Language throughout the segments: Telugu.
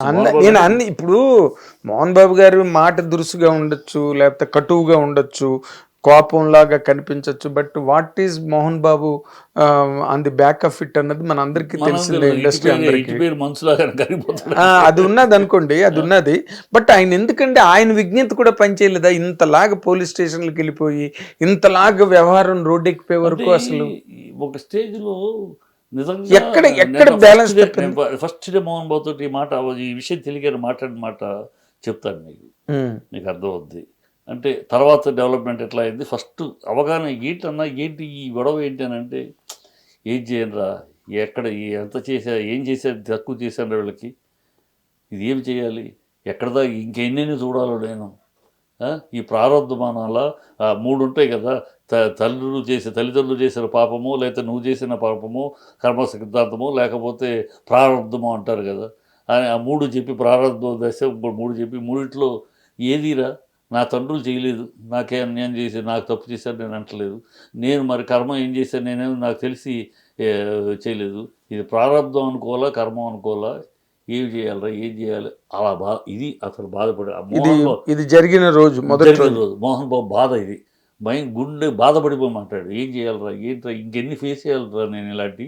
అన్న నేను అన్ని ఇప్పుడు మోహన్ బాబు గారు మాట దురుసుగా ఉండొచ్చు లేకపోతే కటువుగా ఉండొచ్చు కోపంలాగా కనిపించవచ్చు but what is Mohan Babu on the back of it అన్నది మన అందరికీ తెలిసిందే ఇండస్ట్రీ అందరికీ. అది ఉన్నది అనుకోండి అది ఉన్నది. బట్ ఆయన ఎందుకంటే ఆయన విజ్ఞత కూడా పనిచేయలేదా? ఇంతలాగా పోలీస్ స్టేషన్లకు వెళ్ళిపోయి ఇంతలాగా వ్యవహారం రోడ్డెక్కిపోయే వరకు అసలు. ఒక స్టేజ్లో నిజంగా ఎక్కడ- ఎక్కడ తప్పింది? ఫస్ట్ డే మోహన్ బాబు తోటి ఈ మాట ఈ విషయం తెలియని మాట్లాడిన మాట చెప్తాను మీకు మీకు అర్థమవుద్ది. అంటే తర్వాత డెవలప్మెంట్ ఎట్లా అయింది? ఫస్ట్ అవగాహన ఏంటన్నా ఏంటి ఈ గొడవ ఏంటి అని అంటే ఏం చేయనురా? ఎక్కడ ఎంత చేసా ఏం చేశారు తక్కువ చేశాను వీళ్ళకి ఇది ఏం చేయాలి? ఎక్కడదా ఇంకెన్నెన్ని చూడాలో నేను. ఆ? ఈ ప్రారంధమానాల ఆ, మూడు ఉంటాయి కదా త తల్లులు చేసే తల్లిదండ్రులు చేసిన పాపము లేకపోతే నువ్వు చేసిన పాపము కర్మ సిద్ధాంతము లేకపోతే ప్రారంధము అంటారు కదా. అని ఆ మూడు చెప్పి ప్రారంభ దశ మూడు చెప్పి మూడిట్లో ఏదిరా? నా తండ్రులు చేయలేదు. నాకే అన్యాయం చేసి నాకు తప్పు చేశారు. నేను అంటలేదు. నేను మరి కర్మ ఏం చేశాను నేనేమో నాకు తెలిసి చేయలేదు. ఇది ప్రారంధం అనుకోవాలా? కర్మ అనుకోవాలా? ఏం చేయాలరా? ఏం చేయాలి? అలా బా ఇది అసలు బాధపడే ఇది మోహన్ బాబు ఇది జరిగిన రోజు మొదటి రోజు. మోహన్ బాబు బాధ ఇది. భయం గుండె బాధపడిపోయి మాట్లాడు ఏం చేయాలరా ఏంట్రా ఇంకెన్ని ఫేస్ చేయాలరా నేను ఇలాంటి?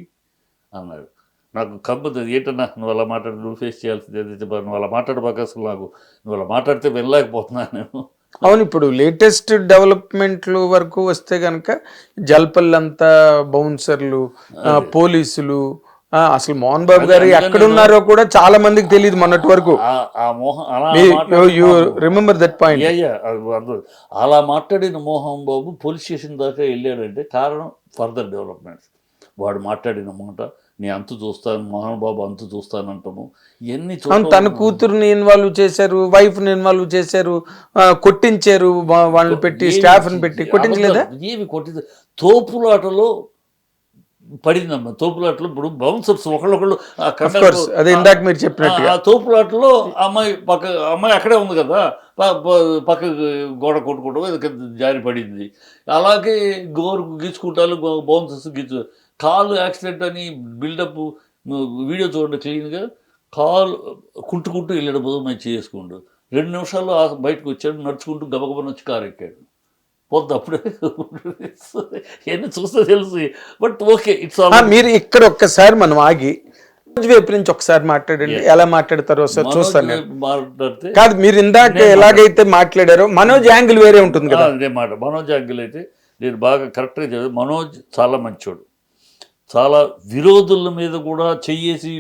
అన్నాడు. నాకు కంపదు ఏంటన్నా నువ్వు అలా మాట్లాడు నువ్వు ఫేస్ చేయాల్సింది ఏదైతే నువ్వు అలా మాట్లాడబాక అసలు నాకు నువ్వు అలా మాట్లాడితే వెళ్ళలేకపోతున్నాను నేను. అవును ఇప్పుడు లేటెస్ట్ డెవలప్మెంట్లు వరకు వస్తే గనక జల్పల్లంతా బౌన్సర్లు పోలీసులు అసలు మోహన్ బాబు గారు ఎక్కడున్నారో కూడా చాలా మందికి తెలియదు మొన్నటి వరకు. Remember that point. అలా మాట్లాడిన మోహన్ బాబు. పోలీస్ స్టేషన్ దాకా వెళ్ళాడంటే కారణం ఫర్దర్ డెవలప్మెంట్స్ వాడు మాట్లాడిన మాట నీ అంతు చూస్తాను మోహన్ బాబు అంతు చూస్తానంటాము. ఇవన్నీ అవును తన కూతుర్ని ఇన్వాల్వ్ చేశారు వైఫ్ని ఇన్వాల్వ్ చేశారు కొట్టించారు వాళ్ళని పెట్టి ఏమి స్టాఫ్ని పెట్టి. కొట్టించలేదా? ఏమి కొట్టింది తోపులాటలో పడిందమ్మా. తోపులాటలో ఇప్పుడు బౌన్సర్స్ ఒకళ్ళొకళ్ళు అదే ఇందాక మీరు చెప్పినట్టుగా. ఆ తోపులాటలో అమ్మాయి పక్క అమ్మాయి అక్కడే ఉంది కదా. పక్క గోడ కొట్టుకుంటూ ఏదో కింద జారి పడింది. అలాగే గోరు గీచుకుంటారు బౌన్సర్స్ గీచు కాలు యాక్సిడెంట్ అని బిల్డప్ వీడియో చూడండి క్లీన్గా. కాలు కుంటుకుంటూ వెళ్ళాడు బుధం మంచి చేసుకుంటూ రెండు నిమిషాల్లో బయటకు వచ్చాడు నడుచుకుంటూ గబగబన వచ్చి కారు ఎక్కాడు పొద్దు అప్పుడే. ఇవన్నీ చూస్తే తెలుసు. బట్ ఓకే ఇట్స్ మీరు ఇక్కడ ఒక్కసారి మనం ఆగి వైపు నుంచి ఒకసారి మాట్లాడండి. ఎలా మాట్లాడతారో ఒకసారి చూస్తాను కాదు మీరు ఇందాక ఎలాగైతే మాట్లాడారో మనోజ్ యాంగిల్ వేరే ఉంటుంది కదా. అదే మాట మనోజ్ అంగిల్ అయితే నేను బాగా కరెక్ట్గా చదివి మనోజ్ చాలా మంచోడు. చాలా విరోధుల మీద కూడా చెయ్యేసి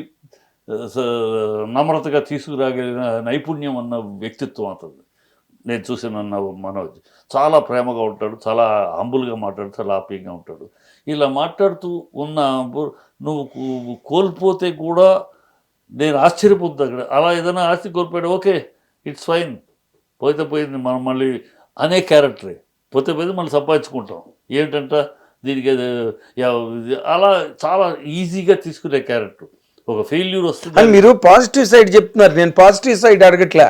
నమ్రతగా తీసుకురాగలిగిన నైపుణ్యం అన్న వ్యక్తిత్వం అతను నేను చూసిన మనోజ్ చాలా ప్రేమగా ఉంటాడు చాలా హంబుల్గా మాట్లాడు చాలా ఆప్యంగా ఉంటాడు. ఇలా మాట్లాడుతూ ఉన్న నువ్వు కోల్పోతే కూడా నేను ఆశ్చర్యపోతుంది అక్కడ. అలా ఏదైనా ఆస్తి కోల్పోయాడు ఓకే ఇట్స్ ఫైన్. పోతే పోయింది మనం మళ్ళీ అనే క్యారెక్టరే. పోతే పోయింది మళ్ళీ సంపాదించుకుంటాం. ఏంటంట? దీనికి అది అలా చాలా ఈజీగా తీసుకునే క్యారెక్టర్. ఒక ఫెయిల్యూర్ వస్తుంది. మీరు పాజిటివ్ సైడ్ చెప్తున్నారు. నేను పాజిటివ్ సైడ్ అడగట్లే.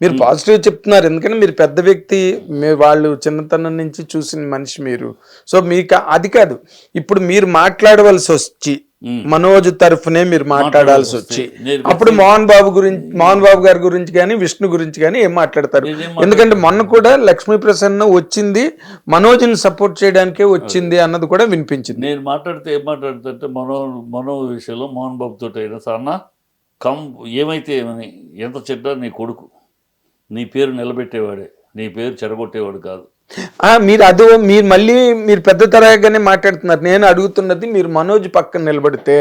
మీరు పాజిటివ్ చెప్తున్నారు. ఎందుకంటే మీరు పెద్ద వ్యక్తి మీ వాళ్ళు చిన్నతనం నుంచి చూసిన మనిషి మీరు. సో మీకు అది కాదు. ఇప్పుడు మీరు మాట్లాడవలసి వచ్చి. మనోజ్ తరఫునే మీరు మాట్లాడాల్సి వచ్చి. అప్పుడు మోహన్ బాబు గురించి మోహన్ బాబు గారి గురించి కానీ విష్ణు గురించి కానీ ఏం మాట్లాడతారు? ఎందుకంటే మొన్న కూడా లక్ష్మీ ప్రసన్న వచ్చింది మనోజ్ని సపోర్ట్ చేయడానికే వచ్చింది అన్నది కూడా వినిపించింది. నేను మాట్లాడితే ఏం మాట్లాడుతుంటే మనో మనో విషయంలో మోహన్ బాబు తోటి అయినా సార్ అన్న కమ్ ఏమైతే ఏమని ఎంత చెడ్డ నీ కొడుకు నీ పేరు నిలబెట్టేవాడే నీ పేరు చెడగొట్టేవాడు కాదు. ఆ, మీరు అదో మీరు మళ్ళీ మీరు పెద్ద తరగానే మాట్లాడుతున్నారు. నేను అడుగుతున్నది మీరు మనోజ్ పక్కన నిలబడితే.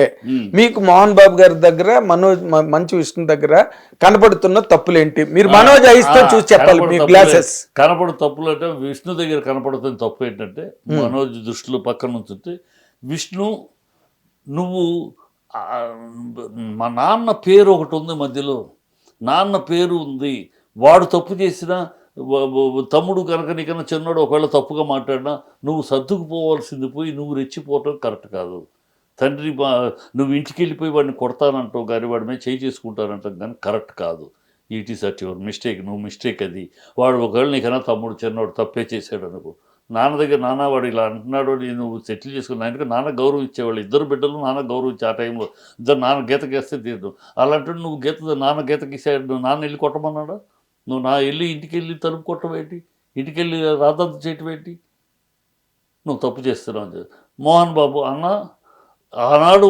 మీకు మోహన్ బాబు గారి దగ్గర మనోజ్ మంచు విష్ణు దగ్గర కనపడుతున్న తప్పులేంటి? మీరు మనోజ్ ఐస్తో ఆ, చూసి చెప్పాలి మీ గ్లాసెస్ కనపడు తప్పులు అంటే విష్ణు దగ్గర కనపడుతున్న తప్పు ఏంటంటే మనోజ్ దృష్టిలో పక్కన ఉంచుంటే విష్ణు నువ్వు మా నాన్న పేరు ఒకటి ఉంది మధ్యలో. నాన్న పేరు ఉంది. వాడు తప్పు చేసినా తమ్ముడు కనుక నీకన్నా చిన్నోడు ఒకవేళ తప్పుగా మాట్లాడినా నువ్వు సర్దుకుపోవాల్సింది పోయి నువ్వు రెచ్చిపోవటం కరెక్ట్ కాదు. తండ్రి నువ్వు ఇంటికి వెళ్ళిపోయి వాడిని కొడతానంటావు కానీ వాడి మీద చేయి చేసుకుంటానంటాం కానీ కరెక్ట్ కాదు. It is at your mistake నువ్వు మిస్టేక్ అది. వాడు ఒకవేళ నీకన్నా తమ్ముడు చిన్నవాడు తప్పే చేశాడు అనుకో. నాన్న దగ్గర నాన్న వాడు ఇలా అంటున్నాడు నువ్వు సెటిల్ చేసుకుని ఆయనకి నాన్న గౌరవం ఇచ్చేవాళ్ళు? ఇద్దరు బిడ్డలు నాన్న గౌరవం ఆ టైంలో ఇద్దరు నాన్న గీతకేస్తే తీరు అలాంటి నువ్వు గీత నాన్న గీతకి నువ్వు నాన్న వెళ్ళి కొట్టమన్నాడా? నువ్వు నా వెళ్ళి ఇంటికి వెళ్ళి తలుపు కొట్టబెట్టి ఇంటికి వెళ్ళి రాద్దంత చేయటం ఏంటి? నువ్వు తప్పు చేస్తున్నావు అని. మోహన్ బాబు అన్న ఆనాడు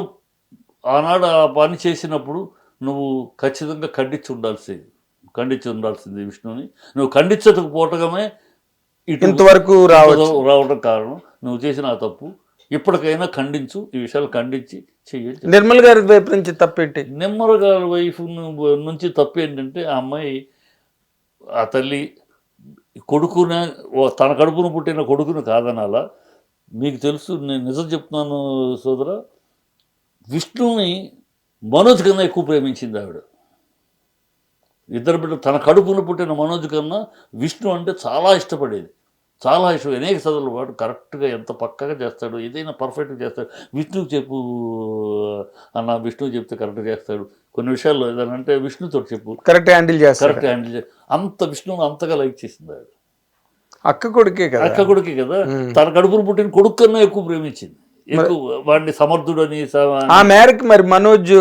ఆనాడు ఆ పని చేసినప్పుడు నువ్వు ఖచ్చితంగా ఖండించి ఉండాల్సింది. ఖండించి ఉండాల్సింది విష్ణుని నువ్వు ఖండించకపోవటమే ఇంతవరకు రావచ్చు. రావడం కారణం. నువ్వు చేసిన ఆ తప్పు ఇప్పటికైనా ఖండించు. ఈ విషయాలు ఖండించి చెయ్యండి నిర్మల్ గారి వైపు నుంచి తప్పేంటి? నిమ్మర గారి వైఫ్ నుంచి తప్పు ఏంటంటే ఆ అమ్మాయి ఆ తల్లి కొడుకున తన కడుపును పుట్టిన కొడుకును కాదనాలా? మీకు తెలుసు నేను నిజం చెప్తున్నాను సోదర విష్ణుని మనోజ్ కన్నా ఎక్కువ ప్రేమించింది ఆవిడ. ఇద్దరు బిడ్డ తన కడుపును పుట్టిన మనోజ్ కన్నా విష్ణు అంటే చాలా ఇష్టపడేది. చాలా ఇష్టం. అనేక చదువులు వాడు కరెక్ట్గా ఎంత పక్కగా చేస్తాడు ఏదైనా పర్ఫెక్ట్గా చేస్తాడు. విష్ణుకి చెప్పు అన్న విష్ణువు చెప్తే కరెక్ట్గా చేస్తాడు. కొన్ని విషయాల్లో ఏదైనా అంటే విష్ణుతో చెప్పు. కరెక్ట్ హ్యాండిల్ చేస్తారు కరెక్ట్ హ్యాండిల్ అంత విష్ణువుని అంతగా లైక్ చేసింది ఆవిడ. అక్క కొడుకే కదా. అక్క కొడుకే కదా. తన కడుపున పుట్టిన కొడుకు కన్నా ఎక్కువ ప్రేమించింది. ఎక్కువ వాడిని సమర్థుడని స- ఆ మేరకు మరి మనోజ్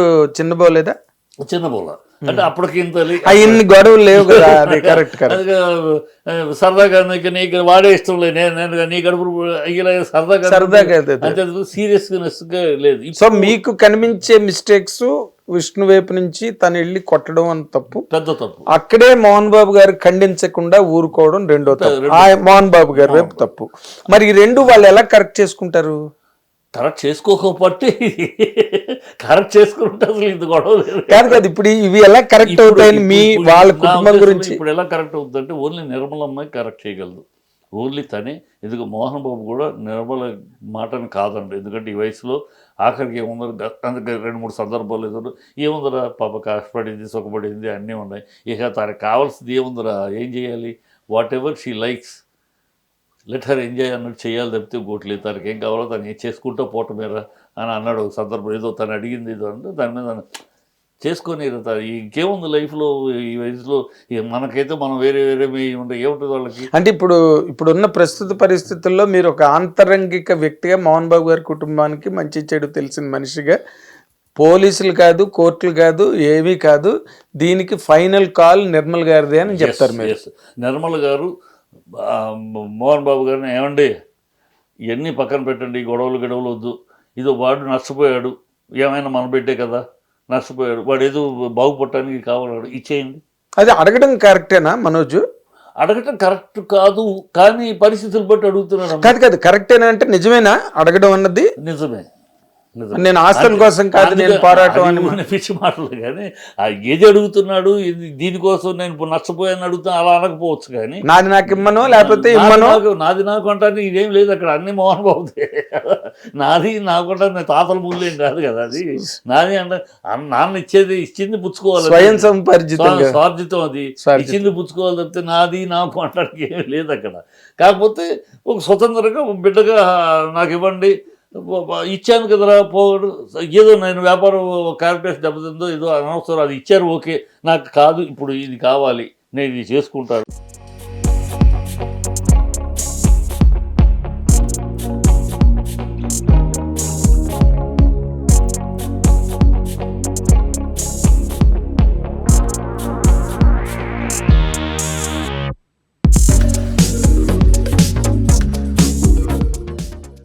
చిన్నబోలేదా? చిన్న బోల అంటే అప్పటికి ఇంత ఇన్ని గొడవలు లేవు కదా అది కరెక్ట్ సరదాగా నీకు వాడే ఇష్టం లేదు. నేను నేను నీ కడుపు ఇలా సరదాగా సరదాగా. అంటే సీరియస్నెస్గా లేదు. సో మీకు కనిపించే మిస్టేక్స్ విష్ణు వైపు నుంచి తను వెళ్ళి కొట్టడం అని తప్పు. పెద్ద తప్పు. అక్కడే మోహన్ బాబు గారు ఖండించకుండా ఊరుకోవడం రెండో తప్పు. ఆ మోహన్ బాబు గారి వైపు తప్పు. మరి రెండు వాళ్ళు ఎలా కరెక్ట్ చేసుకుంటారు? కరెక్ట్ చేసుకోకపోతే కరెక్ట్ చేసుకుంటే అసలు ఇది గొడవ లేదు. కాదు కాదు ఇప్పుడు ఇవి ఎలా కరెక్ట్ అవుతాయని మీ వాళ్ళ కుటుంబం గురించి ఇప్పుడు ఎలా కరెక్ట్ అవుతుందంటే ఓన్లీ నిర్మల అమ్మాయి కరెక్ట్ చేయగలదు. ఓన్లీ తనే ఎందుకు మోహన్ బాబు కూడా నిర్మల మాటని కాదండి. ఎందుకంటే ఈ వయసులో ఆఖరికి ఏముందరు అందుకే రెండు మూడు సందర్భాలు ఎదురు. ఏముందరా పాప కష్టపడింది సుఖపడింది అన్నీ ఉన్నాయి. ఇక తనకు కావాల్సింది ఏముందరా? ఏం చేయాలి? Whatever she likes let her enjoy అన్నట్టు చేయాలి తప్పితే ఇంకోట్లేదు తనకి ఏం కావాలో తను ఏం చేసుకుంటూ పోవటం మీద అని అన్నాడు ఒక సందర్భం. ఏదో తను అడిగింది ఏదో అంటే దాని మీద చేసుకొని ఇంకేముంది లైఫ్లో? ఈ వయసులో మనకైతే మనం వేరే వేరే మీ ఉంటాయి ఏముంటుంది వాళ్ళకి? అంటే ఇప్పుడు ఇప్పుడున్న ప్రస్తుత పరిస్థితుల్లో మీరు ఒక ఆంతరంగిక వ్యక్తిగా మోహన్ బాబు గారి కుటుంబానికి మంచి చెడు తెలిసిన మనిషిగా పోలీసులు కాదు కోర్టులు కాదు ఏమీ కాదు దీనికి ఫైనల్ కాల్ నిర్మల్ గారిదే అని చెప్తారు మీరు. నిర్మల గారు మోహన్ బాబు గారిని ఏమండి? ఇవన్నీ పక్కన పెట్టండి గొడవలు గొడవలు వద్దు. ఇదో వాడు నష్టపోయాడు ఏమైనా మన బిడ్డే కదా నష్టపోయాడు. వాడు ఏదో బాగుపడటానికి కావాలన్నాడు. ఇచ్చేయండి. అది అడగడం కరెక్టేనా మనోజ్? అడగటం కరెక్ట్ కాదు కానీ పరిస్థితులు బట్టి అడుగుతున్నాడు. కాదు కాదు కరెక్టేనా అంటే నిజమేనా అడగడం అన్నది? నిజమే. నేను ఆస్తుల కోసం కాదు నేను పోరాటం అని పిచ్చి మాటలు కానీ ఆ ఏది అడుగుతున్నాడు ఇది దీనికోసం నేను ఇప్పుడు నష్టపోయాను అడుగుతా అలా అనకపోవచ్చు కానీ. నాది నాకు ఇమ్మనో లేకపోతే ఇమ్మనో. నాది నాకు అంటే ఇదేం లేదు అక్కడ అన్ని మోహన్ బాబుదే. నాది నాకు నేను తాతల ఏం కాదు కదా అది. నాది అంటే నాన్న ఇచ్చేది ఇచ్చింది పుచ్చుకోవాలి. స్వయం సంపర్జితంగా. స్వా- స్వార్జితం అది. ఇచ్చింది పుచ్చుకోవాలి తప్పితే నాది నాకు అంటానికి ఏం లేదు అక్కడ. కాకపోతే ఒక స్వతంత్రంగా బిడ్డగా నాకు ఇవ్వండి ఇచ్చాను కదరా పోడు ఏదో నేను వ్యాపారం కార్పొరేషన్ దెబ్బతిందో ఏదో అనవసరం అది ఇచ్చారు ఓకే. నాకు కాదు ఇప్పుడు ఇది కావాలి నేను ఇది చేసుకుంటాను.